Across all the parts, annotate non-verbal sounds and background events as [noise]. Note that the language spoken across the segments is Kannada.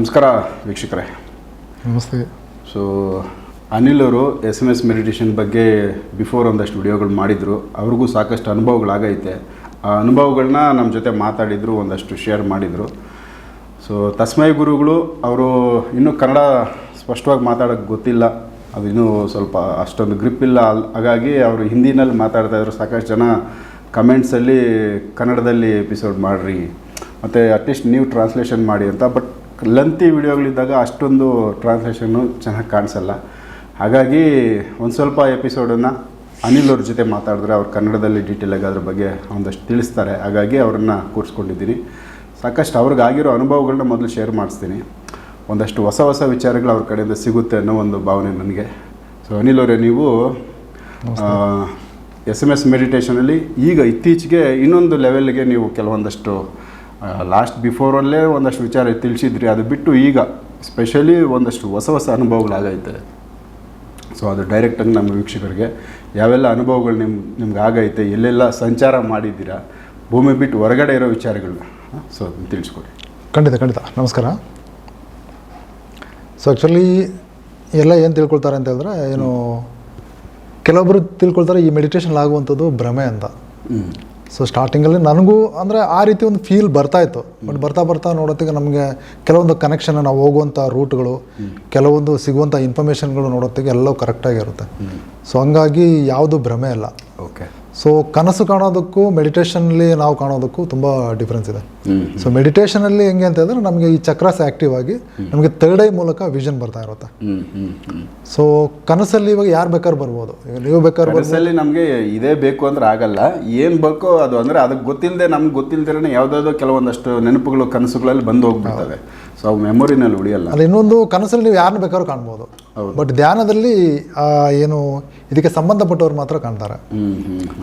ನಮಸ್ಕಾರ ವೀಕ್ಷಕರೇ. ನಮಸ್ತೆ. ಸೊ ಅನಿಲ್ ಅವರು ಎಸ್ ಎಂ ಎಸ್ ಮೆಡಿಟೇಷನ್ ಬಗ್ಗೆ ಬಿಫೋರ್ ಒಂದಷ್ಟು ವಿಡಿಯೋಗಳು ಮಾಡಿದರು. ಅವ್ರಿಗೂ ಸಾಕಷ್ಟು ಅನುಭವಗಳಾಗೈತೆ. ಆ ಅನುಭವಗಳನ್ನ ನಮ್ಮ ಜೊತೆ ಮಾತಾಡಿದರು ಒಂದಷ್ಟು ಶೇರ್ ಮಾಡಿದರು. ಸೊ ತಸ್ಮಯ ಗುರುಗಳು ಅವರು ಇನ್ನೂ ಕನ್ನಡ ಸ್ಪಷ್ಟವಾಗಿ ಮಾತಾಡೋಕ್ಕೆ ಗೊತ್ತಿಲ್ಲ. ಅದು ಇನ್ನೂ ಸ್ವಲ್ಪ ಅಷ್ಟೊಂದು ಗ್ರಿಪ್ ಇಲ್ಲ. ಹಾಗಾಗಿ ಅವರು ಹಿಂದಿನಲ್ಲಿ ಮಾತಾಡ್ತಾ ಇದ್ರು. ಸಾಕಷ್ಟು ಜನ ಕಮೆಂಟ್ಸಲ್ಲಿ ಕನ್ನಡದಲ್ಲಿ ಎಪಿಸೋಡ್ ಮಾಡಿರಿ. ಮತ್ತು ಅಟ್ಲೀಸ್ಟ್ ನೀವು ಟ್ರಾನ್ಸ್ಲೇಷನ್ ಮಾಡಿ ಅಂತ. ಬಟ್ ಲೆಂತಿ ವಿಡಿಯೋಗಳಿದ್ದಾಗ ಅಷ್ಟೊಂದು ಟ್ರಾನ್ಸ್ಲೇಷನ್ನು ಚೆನ್ನಾಗಿ ಕಾಣಿಸಲ್ಲ. ಹಾಗಾಗಿ ಒಂದು ಸ್ವಲ್ಪ ಎಪಿಸೋಡನ್ನು ಅನಿಲ್ ಅವ್ರ ಜೊತೆ ಮಾತಾಡಿದ್ರೆ ಅವ್ರು ಕನ್ನಡದಲ್ಲಿ ಡೀಟೇಲಾಗಿ ಅದ್ರ ಬಗ್ಗೆ ಒಂದಷ್ಟು ತಿಳಿಸ್ತಾರೆ. ಹಾಗಾಗಿ ಅವರನ್ನು ಕೂರಿಸ್ಕೊಂಡಿದ್ದೀನಿ. ಸಾಕಷ್ಟು ಅವ್ರಿಗಾಗಿರೋ ಅನುಭವಗಳನ್ನ ಮೊದಲು ಶೇರ್ ಮಾಡಿಸ್ತೀನಿ. ಒಂದಷ್ಟು ಹೊಸ ಹೊಸ ವಿಚಾರಗಳು ಅವ್ರ ಕಡೆಯಿಂದ ಸಿಗುತ್ತೆ ಅನ್ನೋ ಒಂದು ಭಾವನೆ ನನಗೆ. ಸೊ ಅನಿಲ್ ಅವರೇ ನೀವು ಎಸ್ ಎಂ ಎಸ್ ಮೆಡಿಟೇಷನಲ್ಲಿ ಈಗ ಇತ್ತೀಚೆಗೆ ಇನ್ನೊಂದು ಲೆವೆಲ್ಗೆ ನೀವು ಕೆಲವೊಂದಷ್ಟು ಲಾಸ್ಟ್ ಬಿಫೋರಲ್ಲೇ ಒಂದಷ್ಟು ವಿಚಾರ ತಿಳಿಸಿದ್ರಿ. ಅದು ಬಿಟ್ಟು ಈಗ ಸ್ಪೆಷಲಿ ಒಂದಷ್ಟು ಹೊಸ ಹೊಸ ಅನುಭವಗಳಾಗೈತೆ. ಸೊ ಅದು ಡೈರೆಕ್ಟಾಗಿ ನಮ್ಮ ವೀಕ್ಷಕರಿಗೆ ಯಾವೆಲ್ಲ ಅನುಭವಗಳು ನಿಮ್ಮ ನಿಮ್ಗೆ ಆಗೈತೆ ಎಲ್ಲೆಲ್ಲ ಸಂಚಾರ ಮಾಡಿದ್ದೀರಾ ಭೂಮಿ ಬಿಟ್ಟು ಹೊರಗಡೆ ಇರೋ ವಿಚಾರಗಳನ್ನ ಸೊ ಅದನ್ನು ತಿಳಿಸ್ಕೊಡಿ. ಖಂಡಿತ ಖಂಡಿತ. ನಮಸ್ಕಾರ. ಸೊ ಆ್ಯಕ್ಚುಲಿ ಎಲ್ಲ ಏನು ತಿಳ್ಕೊಳ್ತಾರೆ ಅಂತ ಹೇಳಿದ್ರೆ ಏನು ಕೆಲವೊಬ್ಬರು ತಿಳ್ಕೊಳ್ತಾರೆ ಈ ಮೆಡಿಟೇಷನ್ ಆಗುವಂಥದ್ದು ಭ್ರಮೆ ಅಂತ. ಹ್ಞೂ ಸೊ ಸ್ಟಾರ್ಟಿಂಗಲ್ಲಿ ನನಗೂ ಅಂದರೆ ಆ ರೀತಿ ಒಂದು ಫೀಲ್ ಬರ್ತಾ ಇತ್ತು. ಬಟ್ ಬರ್ತಾ ಬರ್ತಾ ನೋಡೋತ್ತಿಗೆ ನಮಗೆ ಕೆಲವೊಂದು ಕನೆಕ್ಷನ್ ನಾವು ಹೋಗುವಂಥ ರೂಟ್ಗಳು ಕೆಲವೊಂದು ಸಿಗುವಂಥ ಇನ್ಫಾರ್ಮೇಷನ್ಗಳು ನೋಡೋತ್ತಿಗೆ ಎಲ್ಲವೂ ಕರೆಕ್ಟಾಗಿರುತ್ತೆ ಸೊ ಹಂಗಾಗಿ ಯಾವುದು ಭ್ರಮೆ ಇಲ್ಲ. ಓಕೆ ಸೊ ಕನಸು ಕಾಣೋದಕ್ಕೂ ಮೆಡಿಟೇಷನಲ್ಲಿ ನಾವು ಕಾಣೋದಕ್ಕೂ ತುಂಬ ಡಿಫ್ರೆನ್ಸ್ ಇದೆ. ಸೊ ಮೆಡಿಟೇಷನಲ್ಲಿ ಹೆಂಗೆ ಅಂತ ಹೇಳಿದ್ರೆ ನಮಗೆ ಈ ಚಕ್ರಾಸ್ ಆ್ಯಕ್ಟಿವ್ ಆಗಿ ನಮಗೆ ತರ್ಡ್ ಐ ಮೂಲಕ ವಿಷನ್ ಬರ್ತಾ ಇರುತ್ತೆ. ಸೊ ಕನಸಲ್ಲಿ ಇವಾಗ ಯಾರು ಬೇಕಾದ್ರೂ ಬರ್ಬೋದು. ಈಗ ನೀವು ಬೇಕಾದ್ರೆ ಕನಸಲ್ಲಿ ನಮಗೆ ಇದೇ ಬೇಕು ಅಂದ್ರೆ ಆಗಲ್ಲ. ಏನು ಬೇಕೋ ಅದು ಅಂದರೆ ಅದಕ್ಕೆ ಗೊತ್ತಿಲ್ಲದೆ ನಮ್ಗೆ ಗೊತ್ತಿಲ್ಲದೇ ಯಾವುದಾದ್ರು ಕೆಲವೊಂದಷ್ಟು ನೆನಪುಗಳು ಕನಸುಗಳಲ್ಲಿ ಬಂದು ಹೋಗ್ಬಿಡ್ತವೆ. ಸೊ ಅವು ಮೆಮೊರಿನಲ್ಲಿ ಉಳಿಯಲ್ಲ. ಅಲ್ಲಿ ಇನ್ನೊಂದು ಕನಸಲ್ಲಿ ನೀವು ಯಾರನ್ನ ಬೇಕಾದ್ರೂ ಕಾಣ್ಬೋದು. ಬಟ್ ಧ್ಯಾನದಲ್ಲಿ ಆ, ಏನು ಇದಕ್ಕೆ ಸಂಬಂಧಪಟ್ಟವ್ರು ಮಾತ್ರ ಕಾಣ್ತಾರೆ.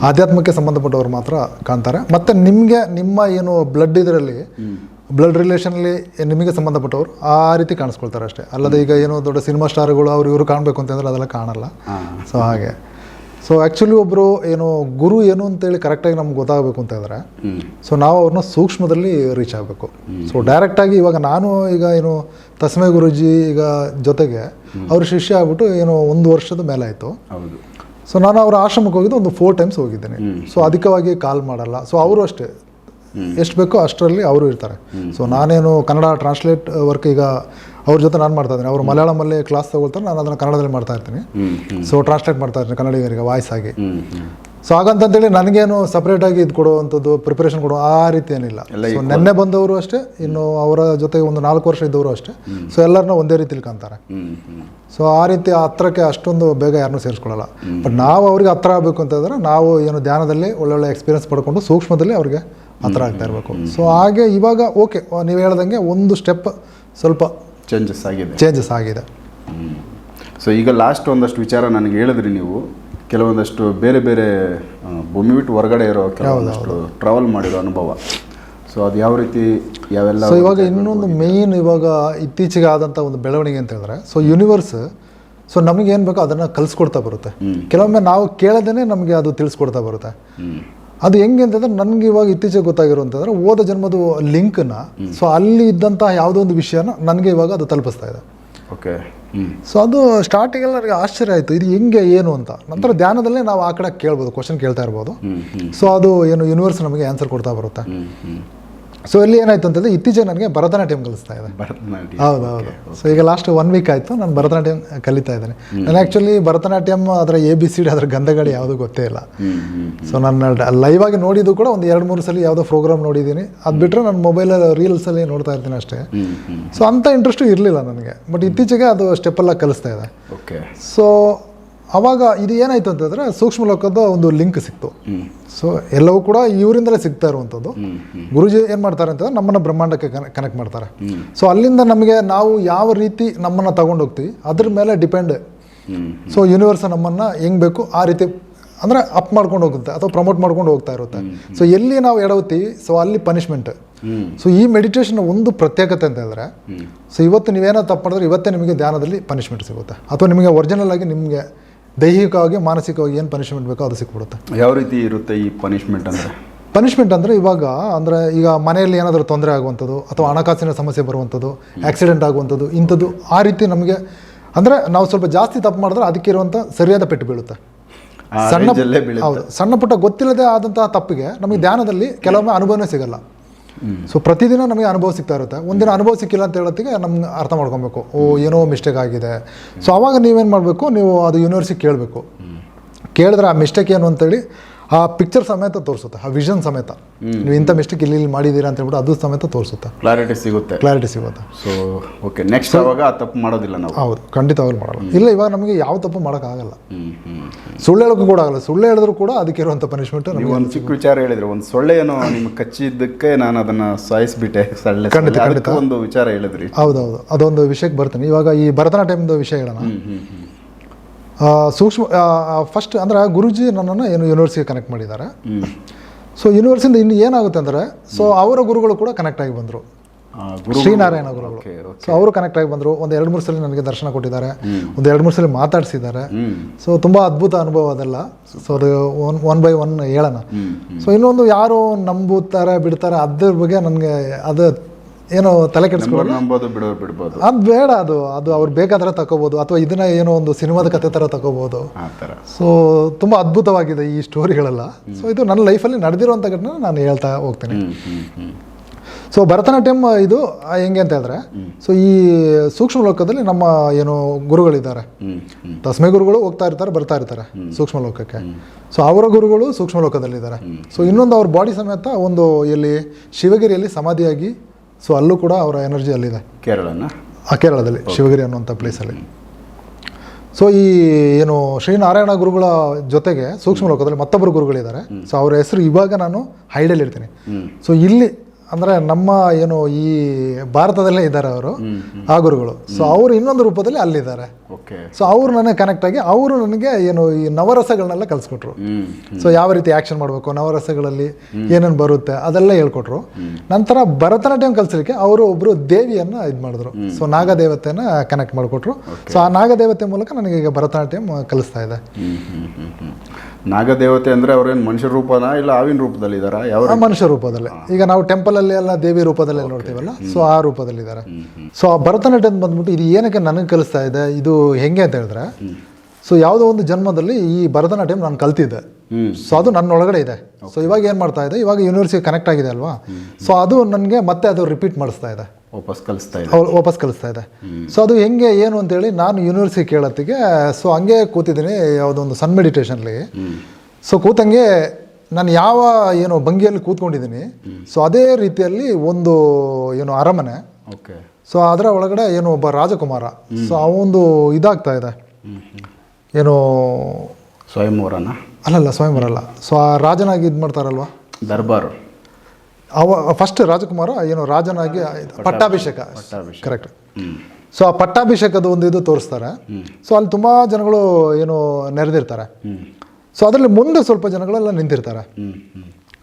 ಆಧ್ಯಾತ್ಮಕ್ಕೆ ಸಂಬಂಧಪಟ್ಟವ್ರು ಮಾತ್ರ ಕಾಣ್ತಾರೆ. ಮತ್ತು ನಿಮಗೆ ನಿಮ್ಮ ಏನು ಬ್ಲಡ್ ಇದರಲ್ಲಿ ಬ್ಲಡ್ ರಿಲೇಷನಲ್ಲಿ ನಿಮಗೆ ಸಂಬಂಧಪಟ್ಟವರು ಆ ರೀತಿ ಕಾಣಿಸ್ಕೊಳ್ತಾರೆ ಅಷ್ಟೇ. ಅಲ್ಲದೆ ಈಗ ಏನೋ ದೊಡ್ಡ ಸಿನಿಮಾ ಸ್ಟಾರ್ಗಳು ಅವ್ರು ಇವರು ಕಾಣಬೇಕು ಅಂತಂದ್ರೆ ಅದೆಲ್ಲ ಕಾಣಲ್ಲ. ಸೊ ಹಾಗೆ. ಸೊ ಆ್ಯಕ್ಚುಲಿ ಒಬ್ಬರು ಏನು ಗುರು ಏನು ಅಂತೇಳಿ ಕರೆಕ್ಟಾಗಿ ನಮ್ಗೆ ಗೊತ್ತಾಗಬೇಕು ಅಂತ ಹೇಳಿದ್ರೆ ಸೊ ನಾವು ಅವ್ರನ್ನ ಸೂಕ್ಷ್ಮದಲ್ಲಿ ರೀಚ್ ಆಗಬೇಕು. ಸೊ ಡೈರೆಕ್ಟಾಗಿ ಇವಾಗ ನಾನು ಈಗ ಏನು ತಸ್ಮೆ ಗುರುಜಿ ಈಗ ಜೊತೆಗೆ ಅವ್ರ ಶಿಷ್ಯ ಆಗ್ಬಿಟ್ಟು ಏನು ಒಂದು ವರ್ಷದ ಮೇಲೆ ಆಯಿತು. ಸೊ ನಾನು ಅವ್ರ ಆಶ್ರಮಕ್ಕೆ ಹೋಗಿದ್ದು ಒಂದು ಫೋರ್ ಟೈಮ್ಸ್ ಹೋಗಿದ್ದೇನೆ. ಸೊ ಅಧಿಕವಾಗಿ ಕಾಲ್ ಮಾಡಲ್ಲ. ಸೊ ಅವರು ಅಷ್ಟೇ. ಎಷ್ಟು ಬೇಕೋ ಅಷ್ಟರಲ್ಲಿ ಅವರು ಇರ್ತಾರೆ. ಸೊ ನಾನೇನು ಕನ್ನಡ ಟ್ರಾನ್ಸ್ಲೇಟ್ ವರ್ಕ್ ಈಗ ಅವ್ರ ಜೊತೆ ನಾನು ಮಾಡ್ತಾ ಇದ್ದೀನಿ. ಅವರು ಮಲಯಾಳಮಲ್ಲಿ ಕ್ಲಾಸ್ ತಗೊಳ್ತಾರೆ ನಾನು ಅದನ್ನು ಕನ್ನಡದಲ್ಲಿ ಮಾಡ್ತಾ ಇರ್ತೀನಿ. ಸೊ ಟ್ರಾನ್ಸ್ಲೇಟ್ ಮಾಡ್ತಾ ಇರ್ತೀನಿ ಕನ್ನಡಿಗರಿಗೆ ವಾಯ್ಸ್ ಆಗಿ. ಸೊ ಹಾಗಂತೇಳಿ ನನಗೇನು ಸಪ್ರೇಟಾಗಿ ಇದು ಕೊಡುವಂಥದ್ದು ಪ್ರಿಪರೇಷನ್ ಕೊಡೋ ಆ ರೀತಿ ಏನಿಲ್ಲ. ಸೊ ನೆನ್ನೆ ಬಂದವರು ಅಷ್ಟೇ ಇನ್ನು ಅವರ ಜೊತೆಗೆ ಒಂದು ನಾಲ್ಕು ವರ್ಷ ಇದ್ದವರು ಅಷ್ಟೇ. ಸೊ ಎಲ್ಲರನ್ನ ಒಂದೇ ರೀತಿಲಿ ಕಾಣ್ತಾರೆ. ಸೊ ಆ ರೀತಿ ಹತ್ರಕ್ಕೆ ಅಷ್ಟೊಂದು ಬೇಗ ಯಾರನ್ನೂ ಸೇರಿಸ್ಕೊಳ್ಳಲ್ಲ. ಬಟ್ ನಾವು ಅವ್ರಿಗೆ ಹತ್ರ ಆಗಬೇಕು ಅಂತಂದರೆ ನಾವು ಏನು ಧ್ಯಾನದಲ್ಲಿ ಒಳ್ಳೊಳ್ಳೆ ಎಕ್ಸ್ಪೀರಿಯನ್ಸ್ ಪಡ್ಕೊಂಡು ಸೂಕ್ಷ್ಮದಲ್ಲಿ ಅವ್ರಿಗೆ ಹತ್ರ ಆಗ್ತಾ ಇರಬೇಕು. ಸೊ ಹಾಗೆ ಇವಾಗ ಓಕೆ ನೀವು ಹೇಳ್ದಂಗೆ ಒಂದು ಸ್ಟೆಪ್ ಸ್ವಲ್ಪ ಚೇಂಜಸ್ ಆಗಿದೆ. ಚೇಂಜಸ್ ಆಗಿದೆ. ಸೊ ಈಗ ಲಾಸ್ಟ್ ಒಂದಷ್ಟು ವಿಚಾರ ನನಗೆ ಹೇಳಿದ್ರಿ ನೀವು. ಕೆಲವೊಂದಷ್ಟು ಬೇರೆ ಬೇರೆ ಭೂಮಿ ಬಿಟ್ಟು ಹೊರಗಡೆ ಇರೋ ಕೆಲವೊಂದಷ್ಟು ಟ್ರಾವೆಲ್ ಮಾಡಿರೋ ಅನುಭವ. ಸೊ ಅದು ಯಾವ ರೀತಿ ಯಾವೆಲ್ಲ ಸೊ ಇವಾಗ ಇನ್ನೊಂದು ಮೇನ್ ಇವಾಗ ಇತ್ತೀಚೆಗೆ ಆದಂಥ ಒಂದು ಬೆಳವಣಿಗೆ ಅಂತ ಹೇಳಿದ್ರೆ ಸೊ ಯೂನಿವರ್ಸ್ ಸೊ ನಮಗೇನು ಏನು ಬೇಕೋ ಅದನ್ನು ಕಲಿಸ್ಕೊಡ್ತಾ ಬರುತ್ತೆ. ಕೆಲವೊಮ್ಮೆ ನಾವು ಕೇಳದೇನೆ ನಮಗೆ ಅದು ತಿಳಿಸ್ಕೊಡ್ತಾ ಬರುತ್ತೆ. ಅದು ಹೆಂಗೆ ಅಂತಂದ್ರೆ ನನಗೆ ಇವಾಗ ಇತ್ತೀಚೆಗೆ ಗೊತ್ತಾಗಿರುವಂತಂದ್ರೆ ಓದ ಜನ್ಮದ ಲಿಂಕ್ನ ಸೊ ಅಲ್ಲಿ ಇದ್ದಂತಹ ಯಾವುದೋ ಒಂದು ವಿಷಯನ ನನಗೆ ಇವಾಗ ಅದು ತಲುಪಿಸ್ತಾ ಇದೆ. ಓಕೆ. ಸೊ ಅದು ಸ್ಟಾರ್ಟಿಂಗಲ್ಲಿ ನನಗೆ ಆಶ್ಚರ್ಯ ಆಯಿತು ಇದು ಹೆಂಗೆ ಏನು ಅಂತ. ನಂತರ ಧ್ಯಾನದಲ್ಲೇ ನಾವು ಆ ಕಡೆ ಕೇಳ್ಬೋದು ಕ್ವಶನ್ ಕೇಳ್ತಾ ಇರ್ಬೋದು. ಸೊ ಅದು ಏನು ಯೂನಿವರ್ಸ್ ನಮಗೆ ಆನ್ಸರ್ ಕೊಡ್ತಾ ಬರುತ್ತೆ. ಸೊ ಇಲ್ಲಿ ಏನಾಯ್ತು ಅಂತಂದ್ರೆ ಇತ್ತೀಚೆಗೆ ನನಗೆ ಭರತನಾಟ್ಯಂ ಕಲಿಸ್ತಾ ಇದೆ ಭರತನಾಟ್ಯ. ಹೌದು ಹೌದು ಸೊ ಈಗ ಲಾಸ್ಟ್ ಒನ್ ವೀಕ್ ಆಯಿತು ನಾನು ಭರತನಾಟ್ಯಂ ಕಲಿತಾ ಇದ್ದೇನೆ. ನಾನು ಆ್ಯಕ್ಚುಲಿ ಭರತನಾಟ್ಯಂ ಅದರ ಎ ಬಿ ಸಿ ಡಿ ಅದರ ಗಂಧಗಳು ಯಾವುದೂ ಗೊತ್ತೇ ಇಲ್ಲ. ಸೊ ನನ್ನ ಲೈವ್ ಆಗಿ ನೋಡಿದ್ದು ಕೂಡ ಒಂದು ಎರಡು ಮೂರು ಸಲ ಯಾವುದೋ ಪ್ರೋಗ್ರಾಮ್ ನೋಡಿದ್ದೀನಿ. ಅದು ಬಿಟ್ಟರೆ ನಾನು ಮೊಬೈಲಲ್ಲಿ ರೀಲ್ಸಲ್ಲಿ ನೋಡ್ತಾ ಇರ್ತೀನಿ ಅಷ್ಟೇ. ಸೊ ಅಂಥ ಇಂಟ್ರೆಸ್ಟು ಇರಲಿಲ್ಲ ನನಗೆ. ಬಟ್ ಇತ್ತೀಚೆಗೆ ಅದು ಸ್ಟೆಪ್ಪೆಲ್ಲ ಕಲಿಸ್ತಾ ಇದೆ. ಓಕೆ ಸೊ ಅವಾಗ ಇದು ಏನಾಯ್ತು ಅಂತಂದರೆ ಸೂಕ್ಷ್ಮ ಲೋಕದ ಒಂದು ಲಿಂಕ್ ಸಿಕ್ತು. ಸೊ ಎಲ್ಲವೂ ಕೂಡ ಇವರಿಂದಲೇ ಸಿಗ್ತಾ ಇರುವಂಥದ್ದು. ಗುರುಜಿ ಏನು ಮಾಡ್ತಾರೆ ಅಂತಂದ್ರೆ ನಮ್ಮನ್ನು ಬ್ರಹ್ಮಾಂಡಕ್ಕೆ ಕನೆಕ್ಟ್ ಮಾಡ್ತಾರೆ. ಸೊ ಅಲ್ಲಿಂದ ನಮಗೆ ನಾವು ಯಾವ ರೀತಿ ನಮ್ಮನ್ನು ತಗೊಂಡೋಗ್ತೀವಿ ಅದ್ರ ಮೇಲೆ ಡಿಪೆಂಡ್ ಸೊ ಯೂನಿವರ್ಸ್ ನಮ್ಮನ್ನು ಹೆಂಗೆ ಬೇಕು ಆ ರೀತಿ ಅಂದರೆ ಅಪ್ ಮಾಡ್ಕೊಂಡು ಹೋಗುತ್ತೆ ಅಥವಾ ಪ್ರಮೋಟ್ ಮಾಡ್ಕೊಂಡು ಹೋಗ್ತಾ ಇರುತ್ತೆ. ಸೊ ಎಲ್ಲಿ ನಾವು ಎಡವತ್ತೀವಿ ಸೊ ಅಲ್ಲಿ ಪನಿಷ್ಮೆಂಟ್ ಸೊ ಈ ಮೆಡಿಟೇಷನ್ ಒಂದು ಪ್ರತ್ಯೇಕತೆ ಅಂತ ಹೇಳಿದ್ರೆ ಸೊ ಇವತ್ತು ನೀವೇನೋ ತಪ್ಪು ಮಾಡಿದ್ರೆ ಇವತ್ತೇ ನಿಮಗೆ ಧ್ಯಾನದಲ್ಲಿ ಪನಿಷ್ಮೆಂಟ್ ಸಿಗುತ್ತೆ. ಅಥವಾ ನಿಮಗೆ ಒರಿಜಿನಲ್ ಆಗಿ ನಿಮಗೆ ದೈಹಿಕವಾಗಿ ಮಾನಸಿಕವಾಗಿ ಏನು ಪನಿಷ್ಮೆಂಟ್ ಬೇಕೋ ಅದು ಸಿಕ್ಬಿಡುತ್ತೆ. ಯಾವ ರೀತಿ ಇರುತ್ತೆ ಈ ಪನಿಷ್ಮೆಂಟ್ ಅಂದ್ರೆ? ಪನಿಷ್ಮೆಂಟ್ ಅಂದರೆ ಇವಾಗ ಅಂದರೆ ಈಗ ಮನೆಯಲ್ಲಿ ಏನಾದರೂ ತೊಂದರೆ ಆಗುವಂಥದ್ದು ಅಥವಾ ಹಣಕಾಸಿನ ಸಮಸ್ಯೆ ಬರುವಂಥದ್ದು ಆಕ್ಸಿಡೆಂಟ್ ಆಗುವಂಥದ್ದು ಇಂಥದ್ದು ಆ ರೀತಿ ನಮಗೆ ಅಂದರೆ ನಾವು ಸ್ವಲ್ಪ ಜಾಸ್ತಿ ತಪ್ಪು ಮಾಡಿದ್ರೆ ಅದಕ್ಕೆ ಇರುವಂಥ ಸರಿಯಾದ ಪೆಟ್ಟು ಬೀಳುತ್ತೆ. ಸಣ್ಣ ಹೌದು ಸಣ್ಣ ಪುಟ್ಟ ಗೊತ್ತಿಲ್ಲದೆ ಆದಂತಹ ತಪ್ಪಿಗೆ ನಮಗೆ ಧ್ಯಾನದಲ್ಲಿ ಕೆಲವೊಮ್ಮೆ ಅನುಭವನೇ ಸಿಗಲ್ಲ. ಸೊ ಪ್ರತಿದಿನ ನಮಗೆ ಅನುಭವ ಸಿಗ್ತಾ ಇರುತ್ತೆ. ಒಂದಿನ ಅನುಭವ ಸಿಕ್ಕಿಲ್ಲ ಅಂತ ಹೇಳೋತ್ತಿಗೆ ನಮ್ಗೆ ಅರ್ಥ ಮಾಡ್ಕೊಬೇಕು. ಓ, ಏನೋ ಮಿಸ್ಟೇಕ್ ಆಗಿದೆ. ಸೊ ಅವಾಗ ನೀವೇನು ಮಾಡಬೇಕು? ನೀವು ಅದು ಯೂನಿವರ್ಸಿಟಿ ಕೇಳಬೇಕು. ಕೇಳಿದ್ರೆ ಆ ಮಿಸ್ಟೇಕ್ ಏನು ಅಂತೇಳಿ ಆ ಪಿಕ್ಚರ್ ಸಮೇತ ತೋರಿಸುತ್ತೆ ಆ ವಿಷನ್ ಸಮೇತ. ನೀವು ಇಂಥ ಮಿಸ್ಟೇಕ್ ಇಲ್ಲಿ ಇಲ್ಲಿ ಮಾಡಿದ್ದೀರಾ ಅಂತ ಹೇಳ್ಬಿಟ್ಟು ಅದು ಸಮೇತ ತೋರಿಸುತ್ತೆ. ಕ್ಲಾರಿಟಿ ಸಿಗುತ್ತೆ. ಕ್ಲಾರಿಟಿ ಸಿಗುತ್ತೆ. ಸೊ ಓಕೆ ನೆಕ್ಸ್ಟ್ ಅವಾಗ ಆ ತಪ್ಪು ಮಾಡೋದಿಲ್ಲ ನಾವು. ಹೌದು ಖಂಡಿತವಾಗ್ಲೂ ಮಾಡಲ್ಲ. ಇಲ್ಲ ಇವಾಗ ನಮಗೆ ಯಾವ ತಪ್ಪು ಮಾಡೋಕ್ಕಾಗಲ್ಲ. ಸುಳ್ಳು ಹೇಳೋಕ್ಕೂ ಕೂಡ ಆಗಲ್ಲ. ಸುಳ್ಳು ಹೇಳಿದ್ರು ಕೂಡ ಅದಕ್ಕೆ ಇರುವಂಥ ಪನಿಷ್ಮೆಂಟ್ ನೀವು ಒಂದು ಚಿಕ್ಕ ವಿಚಾರ ಹೇಳಿದ್ರೆ. ಒಂದು ಸೊಳ್ಳೆ ಏನೋ ನಿಮ್ಗೆ ಕಚ್ಚಿದ್ದಕ್ಕೆ ನಾನು ಅದನ್ನ ಸಾಯಿಸ್ಬಿಟ್ಟೆ ಸೊಳ್ಳೆ ಖಂಡಿತ. ಒಂದು ವಿಚಾರ ಹೇಳಿದ್ರಿ. ಹೌದೌದು. ಅದೊಂದು ವಿಷಯಕ್ಕೆ ಬರ್ತೀನಿ. ಇವಾಗ ಈ ಭರತನಾಟ್ಯಮ್ದು ವಿಷಯ ಹೇಳೋಣ. ಸೂಕ್ಷ್ಮ ಫಸ್ಟ್ ಅಂದ್ರೆ ಗುರುಜಿ ನನ್ನನ್ನು ಏನು ಯೂನಿವರ್ಸಿಟಿಗೆ ಕನೆಕ್ಟ್ ಮಾಡಿದ್ದಾರೆ. ಸೊ ಯೂನಿವರ್ಸಿಂದ ಇನ್ನು ಏನಾಗುತ್ತೆ ಅಂದರೆ ಸೊ ಅವರ ಗುರುಗಳು ಕೂಡ ಕನೆಕ್ಟ್ ಆಗಿ ಬಂದರು. ಶ್ರೀನಾರಾಯಣ ಗುರುಗಳು. ಸೊ ಅವರು ಕನೆಕ್ಟ್ ಆಗಿ ಬಂದರು. ಒಂದು ಎರಡು ಮೂರು ಸಲ ನನಗೆ ದರ್ಶನ ಕೊಟ್ಟಿದ್ದಾರೆ. ಒಂದು ಎರಡು ಮೂರು ಸಲ ಮಾತಾಡಿಸಿದ್ದಾರೆ. ಸೊ ತುಂಬ ಅದ್ಭುತ ಅನುಭವ ಅದೆಲ್ಲ. ಸೊ ಅದು ಒನ್ ಒನ್ ಬೈ ಒನ್ ಹೇಳೋಣ. ಸೊ ಇನ್ನೊಂದು ಯಾರು ನಂಬುತ್ತಾರೆ ಬಿಡ್ತಾರೆ ಅದ್ರ ಬಗ್ಗೆ ನನಗೆ ಅದು ಏನೋ ತಲೆ ಕೆಡಿಸ್ಕೊಳ್ಳೋದು ನಂಬರ್ ನಂಬೋದು ಬಿಡೋರು ಬಿಡ್ಬೋದು. ಅದು ಬೇಡ ಅದು. ಅದು ಅವ್ರು ಬೇಕಾದ್ರೆ ತಗೋಬೋದು. ಅಥವಾ ಇದನ್ನ ಏನೋ ಒಂದು ಸಿನಿಮಾದ ಕತೆ ಥರ ತಗೋಬೋದು. ಆ ಥರ ಸೊ ತುಂಬ ಅದ್ಭುತವಾಗಿದೆ ಈ ಸ್ಟೋರಿಗಳೆಲ್ಲ. ಸೊ ಇದು ನನ್ನ ಲೈಫಲ್ಲಿ ನಡೆದಿರುವಂಥ ಘಟನೆ ನಾನು ಹೇಳ್ತಾ ಹೋಗ್ತೀನಿ. ಹ್ಮ್ ಹ್ಮ್ ಹ್ಮ್. ಸೊ ಭರತನಾಟ್ಯಂ ಇದು ಆ, ಹೆಂಗೆ ಅಂತ ಹೇಳಿದ್ರೆ ಸೊ ಈ ಸೂಕ್ಷ್ಮ ಲೋಕದಲ್ಲಿ ನಮ್ಮ ಏನು ಗುರುಗಳಿದ್ದಾರೆ. ಹ್ಮ್ ಹ್ಮ್. ತಸ್ಮೈ ಗುರುಗಳು ಹೋಗ್ತಾ ಇರ್ತಾರೆ ಬರ್ತಾ ಇರ್ತಾರೆ ಸೂಕ್ಷ್ಮ ಲೋಕಕ್ಕೆ. ಸೊ ಅವರ ಗುರುಗಳು ಸೂಕ್ಷ್ಮ ಲೋಕದಲ್ಲಿದ್ದಾರೆ. ಸೊ ಇನ್ನೊಂದು ಅವ್ರ ಬಾಡಿ ಸಮೇತ ಒಂದು ಇಲ್ಲಿ ಶಿವಗಿರಿಯಲ್ಲಿ ಸಮಾಧಿಯಾಗಿ ಸೊ ಅಲ್ಲೂ ಕೂಡ ಅವರ ಎನರ್ಜಿ ಅಲ್ಲಿದೆ. ಕೇರಳನ? ಆ ಕೇರಳದಲ್ಲಿ ಶಿವಗಿರಿ ಅನ್ನುವಂಥ ಪ್ಲೇಸಲ್ಲಿ ಸೊ ಈ ಏನು ಶ್ರೀನಾರಾಯಣ ಗುರುಗಳ ಜೊತೆಗೆ ಸೂಕ್ಷ್ಮ ಲೋಕದಲ್ಲಿ ಮತ್ತೊಬ್ಬರು ಗುರುಗಳಿದ್ದಾರೆ. ಸೊ ಅವರ ಹೆಸರು ಇವಾಗ ನಾನು ಹೈಡಲ್ಲಿ ಇರ್ತೀನಿ. ಸೊ ಇಲ್ಲಿ ಅಂದರೆ ನಮ್ಮ ಏನು ಈ ಭಾರತದಲ್ಲೇ ಇದ್ದಾರೆ ಅವರು ಆ ಗುರುಗಳು. ಸೊ ಅವರು ಇನ್ನೊಂದು ರೂಪದಲ್ಲಿ ಅಲ್ಲಿದ್ದಾರೆ. ಓಕೆ ಸೊ ಅವರು ನನಗೆ ಕನೆಕ್ಟ್ ಆಗಿ ಅವರು ನನಗೆ ಏನು ಈ ನವರಸಗಳನ್ನೆಲ್ಲ ಕಲಿಸ್ಕೊಟ್ರು. ಸೊ ಯಾವ ರೀತಿ ಆ್ಯಕ್ಷನ್ ಮಾಡಬೇಕು ನವರಸಗಳಲ್ಲಿ ಏನೇನು ಬರುತ್ತೆ ಅದೆಲ್ಲ ಹೇಳ್ಕೊಟ್ರು. ನಂತರ ಭರತನಾಟ್ಯಂ ಕಲಿಸಲಿಕ್ಕೆ ಅವರು ಒಬ್ಬರು ದೇವಿಯನ್ನು ಇದು ಮಾಡಿದ್ರು. ಸೊ ನಾಗದೇವತೆನ ಕನೆಕ್ಟ್ ಮಾಡಿಕೊಟ್ರು. ಸೊ ಆ ನಾಗದೇವತೆ ಮೂಲಕ ನನಗೆ ಈಗ ಭರತನಾಟ್ಯಂ ಕಲಿಸ್ತಾ ಇದೆ. ನಾಗದೇವತೆ ಅಂದರೆ ಅವ್ರೇನು ಮನುಷ್ಯ ರೂಪನಾ ಇಲ್ಲ ಆವಿನ ರೂಪದಲ್ಲಿ ಇದ್ದಾರೆ ಯಾವ ಮನುಷ್ಯ ರೂಪದಲ್ಲಿ. ಈಗ ನಾವು ಟೆಂಪಲಲ್ಲಿ ಎಲ್ಲ ದೇವಿ ರೂಪದಲ್ಲಿ ನೋಡ್ತೀವಲ್ಲ ಸೊ ಆ ರೂಪದಲ್ಲಿದ್ದಾರೆ ಸೊ ಆ ಭರತನಾಟ್ಯ ಅಂತ ಬಂದ್ಬಿಟ್ಟು ಇದು ಏನಕ್ಕೆ ನನಗೆ ಕಲಿಸ್ತಾ ಇದೆ ಇದು ಹೆಂಗೆ ಅಂತ ಹೇಳಿದ್ರೆ ಸೊ ಯಾವುದೋ ಒಂದು ಜನ್ಮದಲ್ಲಿ ಈ ಭರತನಾಟ್ಯಂ ನಾನು ಕಲ್ತಿದ್ದೆ. ಸೊ ಅದು ನನ್ನ ಒಳಗಡೆ ಇದೆ. ಸೊ ಇವಾಗ ಏನು ಮಾಡ್ತಾ ಇದೆ ಇವಾಗ ಯೂನಿವರ್ಸಿಟಿ ಕನೆಕ್ಟ್ ಆಗಿದೆ ಅಲ್ವಾ? ಸೊ ಅದು ನನಗೆ ಮತ್ತೆ ಅದು ರಿಪೀಟ್ ಮಾಡಿಸ್ತಾ ಇದೆ. ವಾಪಸ್ ಕಲಿಸ್ತಾ ಇದೆ. ಅವ್ರು ವಾಪಸ್ ಕಲಿಸ್ತಾ ಇದೆ. ಸೊ ಅದು ಹೆಂಗೆ ಏನು ಅಂತೇಳಿ ನಾನು ಯೂನಿವರ್ಸಿಟಿ ಕೇಳತ್ತಿಗೆ ಸೊ ಹಂಗೆ ಕೂತಿದ್ದೀನಿ ಯಾವುದೋ ಒಂದು ಸನ್ ಮೆಡಿಟೇಷನ್ಲಿ ಸೊ ಕೂತಂಗೆ ನಾನು ಯಾವ ಏನು ಭಂಗಿಯಲ್ಲಿ ಕೂತ್ಕೊಂಡಿದ್ದೀನಿ ಸೊ ಅದೇ ರೀತಿಯಲ್ಲಿ ಒಂದು ಏನು ಅರಮನೆ. ಓಕೆ. ಸೊ ಅದರ ಒಳಗಡೆ ಏನು ಒಬ್ಬ ರಾಜಕುಮಾರ. ಸೊ ಅವೊಂದು ಇದಾಗ್ತಾ ಇದೆ. ಏನು ಸ್ವಯಂವರನ ಅಲ್ಲಲ್ಲ ಸ್ವಯಂವರ ಅಲ್ಲ ಸೊ ಆ ರಾಜನಾಗಿ ಇದು ಮಾಡ್ತಾರಲ್ವಾ ದರ್ಬಾರು. ಅವ ಫಸ್ಟ್ ರಾಜಕುಮಾರ ಏನು ರಾಜನಾಗಿ ಪಟ್ಟಾಭಿಷೇಕ. ಕರೆಕ್ಟ್ ಸೊ ಆ ಪಟ್ಟಾಭಿಷೇಕದ ಒಂದು ಇದು ತೋರಿಸ್ತಾರೆ. ಸೊ ಅಲ್ಲಿ ತುಂಬ ಜನಗಳು ಏನು ನೆರೆದಿರ್ತಾರೆ. ಸೊ ಅದರಲ್ಲಿ ಮುಂದೆ ಸ್ವಲ್ಪ ಜನಗಳೆಲ್ಲ ನಿಂತಿರ್ತಾರೆ.